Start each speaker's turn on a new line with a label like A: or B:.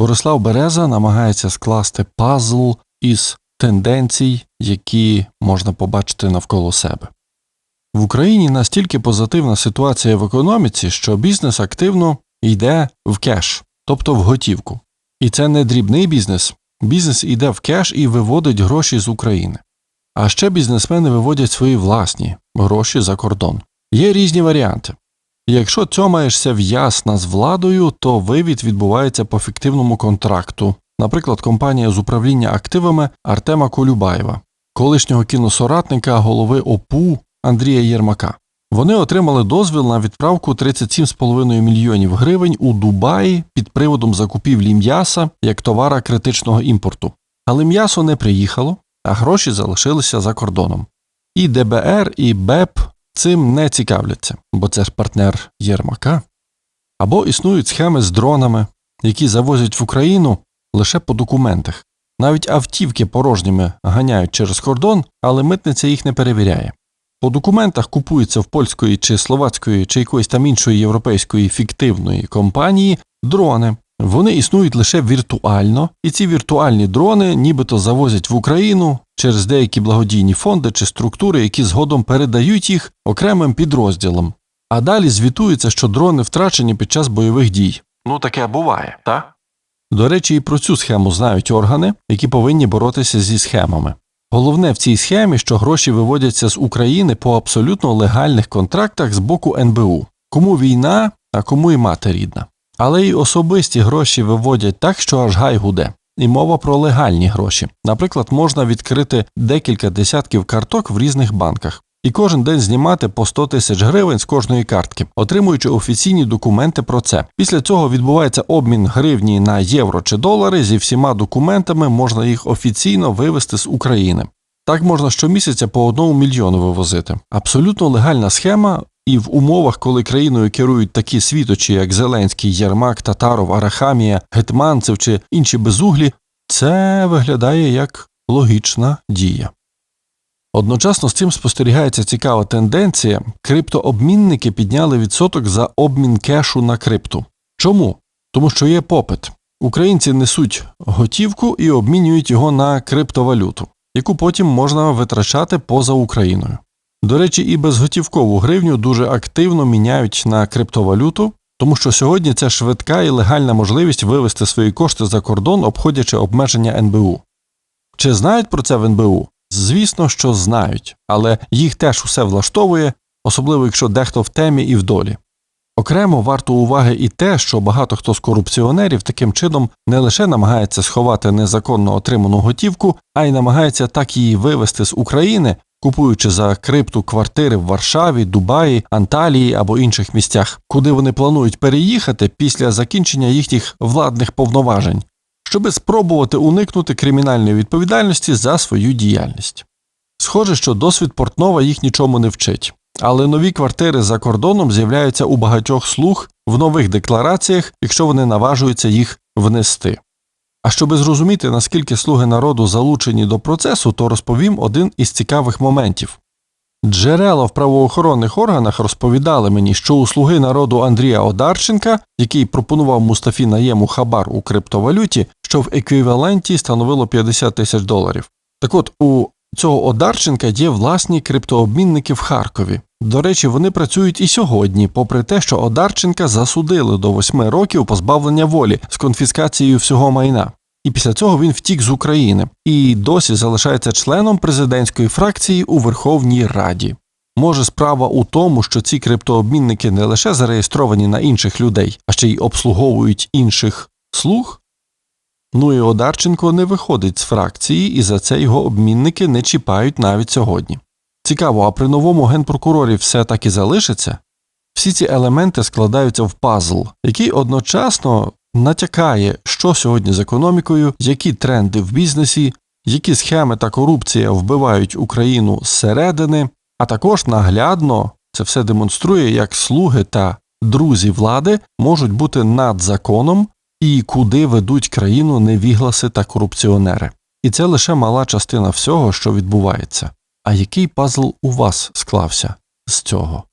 A: Борислав Береза намагається скласти пазл із тенденцій, які можна побачити навколо себе. В Україні настільки позитивна ситуація в економіці, що бізнес активно йде в кеш, тобто в готівку. І це не дрібний бізнес. Бізнес йде в кеш і виводить гроші з України. А ще бізнесмени виводять свої власні гроші за кордон. Є різні варіанти. Якщо цьомаєшся в'ясна з владою, то вивід відбувається по фіктивному контракту, наприклад, компанія з управління активами Артема Колюбаєва, колишнього кіносоратника голови ОПУ Андрія Єрмака. Вони отримали дозвіл на відправку 37,5 мільйонів гривень у Дубаї під приводом закупівлі м'яса як товара критичного імпорту. Але м'ясо не приїхало, а гроші залишилися за кордоном. І ДБР, і БЕП цим не цікавляться, бо це ж партнер Єрмака. Або існують схеми з дронами, які завозять в Україну лише по документах. Навіть автівки порожніми ганяють через кордон, але митниця їх не перевіряє. По документах купуються в польської чи словацької чи якоїсь там іншої європейської фіктивної компанії дрони. Вони існують лише віртуально, і ці віртуальні дрони нібито завозять в Україну через деякі благодійні фонди чи структури, які згодом передають їх окремим підрозділам. А далі звітується, що дрони втрачені під час бойових дій. Ну таке буває, так? До речі, і про цю схему знають органи, які повинні боротися зі схемами. Головне в цій схемі, що гроші виводяться з України по абсолютно легальних контрактах з боку НБУ. Кому війна, а кому і мати рідна. Але й особисті гроші виводять так, що аж гай гуде. І мова про легальні гроші. Наприклад, можна відкрити декілька десятків карток в різних банках і кожен день знімати по 100 тисяч гривень з кожної картки, отримуючи офіційні документи про це. Після цього відбувається обмін гривні на євро чи долари зі всіма документами, можна їх офіційно вивести з України. Так можна щомісяця по одному мільйону вивозити. Абсолютно легальна схема, і в умовах, коли країною керують такі світочі, як Зеленський, Єрмак, Татаров, Арахамія, Гетманцев чи інші безуглі, це виглядає як логічна дія. Одночасно з цим спостерігається цікава тенденція криптообмінники підняли відсоток за обмін кешу на крипту. Чому? Тому що є попит. Українці несуть готівку і обмінюють його на криптовалюту, яку потім можна витрачати поза Україною. До речі, і безготівкову гривню дуже активно міняють на криптовалюту, тому що сьогодні це швидка і легальна можливість вивести свої кошти за кордон, обходячи обмеження НБУ. Чи знають про це в НБУ? Звісно, що знають, але їх теж усе влаштовує, особливо якщо дехто в темі і в долі. Окремо варто уваги і те, що багато хто з корупціонерів таким чином не лише намагається сховати незаконно отриману готівку, а й намагається так її вивести з України, купуючи за крипту квартири в Варшаві, Дубаї, Анталії або інших місцях, куди вони планують переїхати після закінчення їхніх владних повноважень, щоби спробувати уникнути кримінальної відповідальності за свою діяльність. Схоже, що досвід Портнова їх нічому не вчить, але нові квартири за кордоном з'являються у багатьох слуг в нових деклараціях, якщо вони наважуються їх внести. А щоби зрозуміти, наскільки слуги народу залучені до процесу, то розповім один із цікавих моментів. Джерела в правоохоронних органах розповідали мені, що у слуги народу Андрія Одарченка, який пропонував Мустафі Наєму хабар у криптовалюті, що в еквіваленті становило 50 тисяч доларів. Так от у цього Одарченка є власні криптообмінники в Харкові. До речі, вони працюють і сьогодні, попри те, що Одарченка засудили до восьми років позбавлення волі з конфіскацією всього майна. І після цього він втік з України і досі залишається членом президентської фракції у Верховній Раді. Може, справа у тому, що ці криптообмінники не лише зареєстровані на інших людей, а ще й обслуговують інших слуг? Ну і Одарченко не виходить з фракції, і за це його обмінники не чіпають навіть сьогодні. Цікаво, а при новому генпрокурорі все так і залишиться? Всі ці елементи складаються в пазл, який одночасно натякає, що сьогодні з економікою, які тренди в бізнесі, які схеми та корупція вбивають Україну зсередини, а також наглядно це все демонструє, як слуги та друзі влади можуть бути над законом і куди ведуть країну невігласи та корупціонери. І це лише мала частина всього, що відбувається. А який пазл у вас склався з цього?